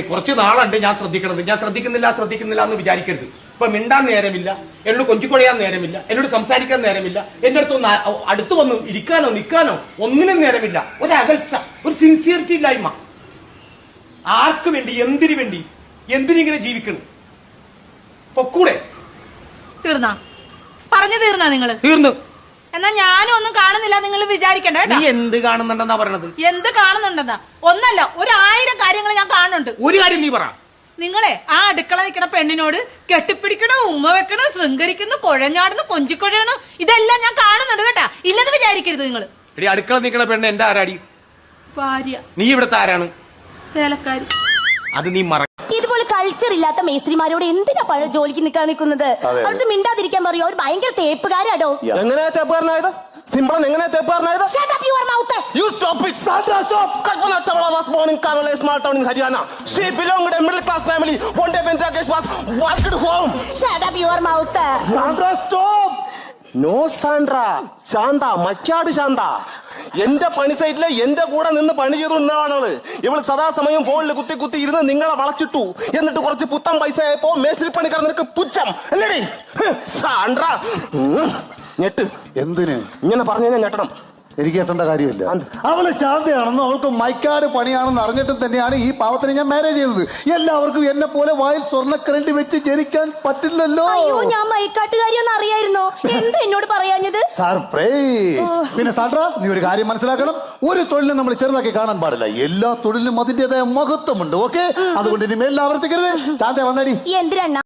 കുറച്ച് നാളുണ്ട് ഞാൻ ശ്രദ്ധിക്കണത്. ഞാൻ ശ്രദ്ധിക്കുന്നില്ല ശ്രദ്ധിക്കുന്നില്ല എന്ന് വിചാരിക്കരുത്. ഇപ്പൊ മിണ്ടാൻ നേരമില്ല. എന്നോട് കൊഞ്ചിക്കൊഴയാൻ നേരമില്ല. എന്നോട് സംസാരിക്കാൻ നേരമില്ല. എന്റെ അടുത്ത് ഒന്ന് അടുത്ത് വന്ന് ഇരിക്കാനോ നിൽക്കാനോ ഒന്നിനും നേരമില്ല. ഒരു അകൽച്ച ഒരു സിൻസിയറിറ്റി ഇല്ലായ്മ. ആർക്ക് വേണ്ടി എന്തിനു വേണ്ടി എന്തിനിങ്ങനെ ജീവിക്കണം? പൊക്കൂടെ. തീർന്നാ? പറഞ്ഞു തീർന്നാ നിങ്ങൾ? തീർന്നു. എന്നാ ഞാനും ഒന്നും കാണുന്നില്ല നിങ്ങൾ വിചാരിക്കണ്ട നീ കേട്ടോ എന്ത് കാണുന്നുണ്ടെന്നാ പറയണത്? എന്ത് കാണുന്നുണ്ടെന്നാ? ഒന്നല്ല ഒരു ആയിരം കാര്യങ്ങൾ ഞാൻ കാണുന്നുണ്ട്. ഒരു കാര്യം നീ പറ. നിങ്ങളെ ആ അടുക്കള നിൽക്കുന്ന പെണ്ണിനോട് കെട്ടിപ്പിടിക്കണ ഉമ്മ വെക്കണു ശൃംഗരിക്കുന്നു കുഴഞ്ഞാടുന്നു കൊഞ്ചിക്കൊഴയണു? ഇതെല്ലാം ഞാൻ കാണുന്നുണ്ട് കേട്ടാ. ഇല്ലെന്ന് വിചാരിക്കരുത് നിങ്ങൾ. അടുക്കള നിൽക്കണ പെണ്ണ് എന്റെ ആരാടി? ഭാര്യ. നീ ഇവിടുത്തെ ആരാണ്? വേലക്കാരി. അത് നീ മറ ഇതുപോലെ കൾച്ചർ ഇല്ലാത്ത മേസ്ത്രിമാരോട് എന്തിനാ പഴ ജോലിക്ക് നിൽക്കാൻ നിൽക്കുന്നത്? അവിടുന്ന് മിണ്ടാതിരിക്കാൻ പറയോ. ഒരു ഭയങ്കര തേപ്പുകാരോ എങ്ങനെ തേപ്പുകാരനായത്? സിംപിൾ എങ്ങനെ തേപ്പുകാരനായത്? ശാന്ത മറ്റാട് ശാന്ത എന്റെ പണി സൈറ്റിലെ എന്റെ കൂടെ നിന്ന് പണി ചെയ്തു ചെയ്തുകൊണ്ടാണവൾ ഇവൾ സദാസമയം ഫോണിൽ കുത്തി കുത്തി ഇരുന്ന് നിങ്ങളെ വളച്ചിട്ടു. എന്നിട്ട് കുറച്ച് പുത്തൻ പൈസ ആയപ്പോ മേശിരി പണിക്കാർ നിനക്ക് പുച്ഛം. അല്ലേടി? ഉം. ഞെട്ട്. എന്തിന്? ഇങ്ങനെ പറഞ്ഞു കഴിഞ്ഞാൽ ഞെട്ടണം. എനിക്ക് എത്തേണ്ട കാര്യമില്ല. അവൾ ശാന്തയാണെന്നും അവൾക്ക് മൈക്കാട് പണിയാണെന്ന് അറിഞ്ഞിട്ടും തന്നെയാണ് ഈ പാവത്തിനെ ഞാൻ മാരേജ് ചെയ്തത് എല്ലാവർക്കും എന്നെ പോലെ വായിൽ സ്വർണക്കരണ്ടി വെച്ച് ജനിക്കാൻ പറ്റില്ലല്ലോ. ഞാൻ മൈക്കാട്ടുകാരിയെന്ന് അറിയായിരുന്നോ? എന്താ എന്നോട് പറയാഞ്ഞത്? സർപ്രൈസ് പിന്നെ സാട്ര നീ ഒരു കാര്യം മനസ്സിലാക്കണം. ഒരു തൊഴിലും നമ്മൾ ചെറുതാക്കി കാണാൻ പാടില്ല. എല്ലാ തൊഴിലിനും അതിന്റേതായ മഹത്വമുണ്ട് ഓക്കെ അതുകൊണ്ട് ഇനി മേലിൽ ആവർത്തിക്കരുത്. ശാന്ത വന്നടി. എന്തിനാ